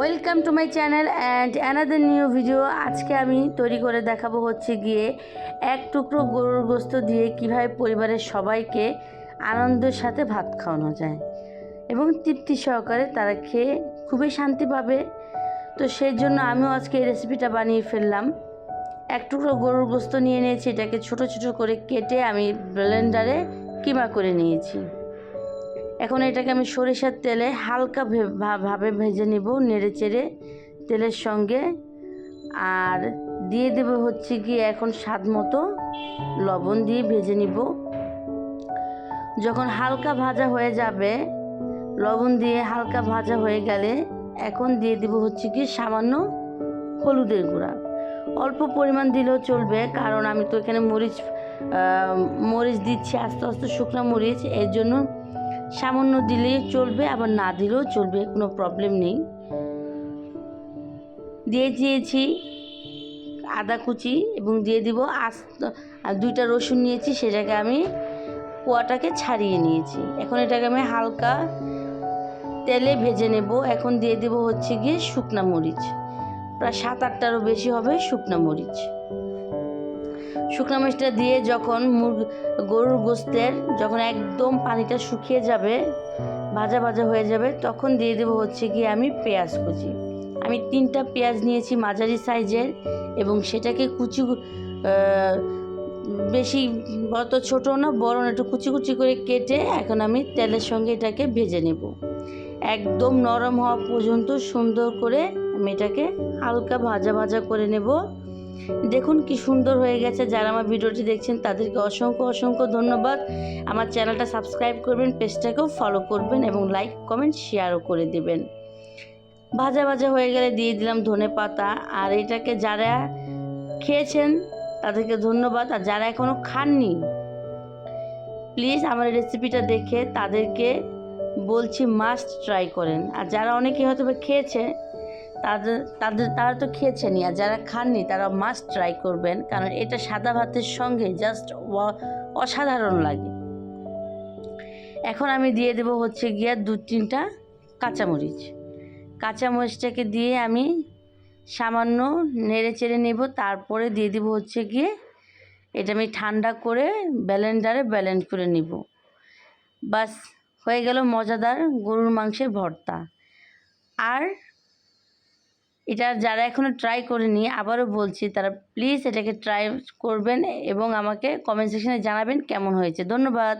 Welcome to my channel and another new video আজকে আমি তৈরি করে দেখাবো হচ্ছে গিয়ে এক টুকরো গরুর গোস্ত দিয়ে কীভাবে পরিবারের সবাইকে আনন্দের সাথে ভাত খাওয়ানো যায় এবং তৃপ্তি সহকারে তারা খেয়ে খুবই শান্তি পাবে। তো সেই জন্য আমিও আজকে এই রেসিপিটা বানিয়ে ফেললাম। এক টুকরো গরুর গোস্ত নিয়ে নিয়েছি, এটাকে ছোট ছোট করে কেটে আমি ব্লেন্ডারে কিমা করে নিয়েছি। এখন এটাকে আমি সরিষার তেলে হালকা ভাবে ভেজে নিব নেড়ে চেড়ে তেলের সঙ্গে। আর দিয়ে দেব হচ্ছে কি এখন স্বাদ মতো লবণ দিয়ে ভেজে নিব। যখন হালকা ভাজা হয়ে যাবে, লবণ দিয়ে হালকা ভাজা হয়ে গেলে এখন দিয়ে দিব হচ্ছে কি সামান্য হলুদের গুঁড়া। অল্প পরিমাণ দিলেও চলবে, কারণ আমি তো এখানে মরিচ মরিচ দিচ্ছি, আস্তে আস্তে শুকনো মরিচ, এর জন্য সামান্য দিলেই চলবে, আবার না দিলেও চলবে, কোনো প্রবলেম নেই। দিয়ে দিয়েছি আদা কুচি এবং দিয়ে দিব আস্ত, আর দুইটা রসুন নিয়েছি, সেটাকে আমি কোয়াটাকে ছাড়িয়ে নিয়েছি। এখন এটাকে আমি হালকা তেলে ভেজে নেব। এখন দিয়ে দেব হচ্ছে গিয়ে শুকনা মরিচ। প্রায় সাত আটটারও বেশি হবে শুকনা মরিচ। শুকনো মরিচটা দিয়ে যখন গরুর গোস্তের যখন একদম পানিটা শুকিয়ে যাবে, ভাজা ভাজা হয়ে যাবে, তখন দিয়ে দেবো হচ্ছে কি আমি পেঁয়াজ কুচি। আমি তিনটা পেঁয়াজ নিয়েছি মাঝারি সাইজের এবং সেটাকে কুচি বেশি অত ছোটো না, বড় না, একটু কুচি কুচি করে কেটে এখন আমি তেলের সঙ্গে এটাকে ভেজে নেব। একদম নরম হওয়া পর্যন্ত সুন্দর করে আমি এটাকে হালকা ভাজা ভাজা করে নেব। দেখুন কি সুন্দর হয়ে গেছে। যারা আমার ভিডিওটি দেখছেন, তাদেরকে অসংখ্য অসংখ্য ধন্যবাদ। আমার চ্যানেলটা সাবস্ক্রাইব করবেন, পেজটাকেও ফলো করবেন এবং লাইক কমেন্ট শেয়ারও করে দেবেন। ভাজা ভাজা হয়ে গেলে দিয়ে দিলাম ধনে পাতা। আর এটাকে যারা খেয়েছেন, তাদেরকে ধন্যবাদ। আর যারা এখনও খাননি প্লিজ আমার রেসিপিটা দেখে তাদেরকে বলছি মাস্ট ট্রাই করেন। আর যারা অনেকে হয়তো খেয়েছে তাদের তাদের, তারা তো খেয়েছেনই আর যারা খাননি, তারা মাস্ট ট্রাই করবেন। কারণ এটা সাদা ভাতের সঙ্গে জাস্ট অসাধারণ লাগে। এখন আমি দিয়ে দেবো হচ্ছে গিয়া দু, তিনটা কাঁচামরিচ। কাঁচামরিচটাকে দিয়ে আমি সামান্য নেড়ে চেড়ে নেব। তারপরে দিয়ে দেবো হচ্ছে গিয়ে এটা আমি ঠান্ডা করে ব্যালেন্ডারে ব্যালেন্ড করে নিব। বাস হয়ে গেল মজাদার গরুর মাংসের ভর্তা। আর এটা যারা এখনও ট্রাই করেনি, আবারও বলছি, তারা প্লিজ এটাকে ট্রাই করবেন এবং আমাকে কমেন্ট সেকশনে জানাবেন কেমন হয়েছে। ধন্যবাদ।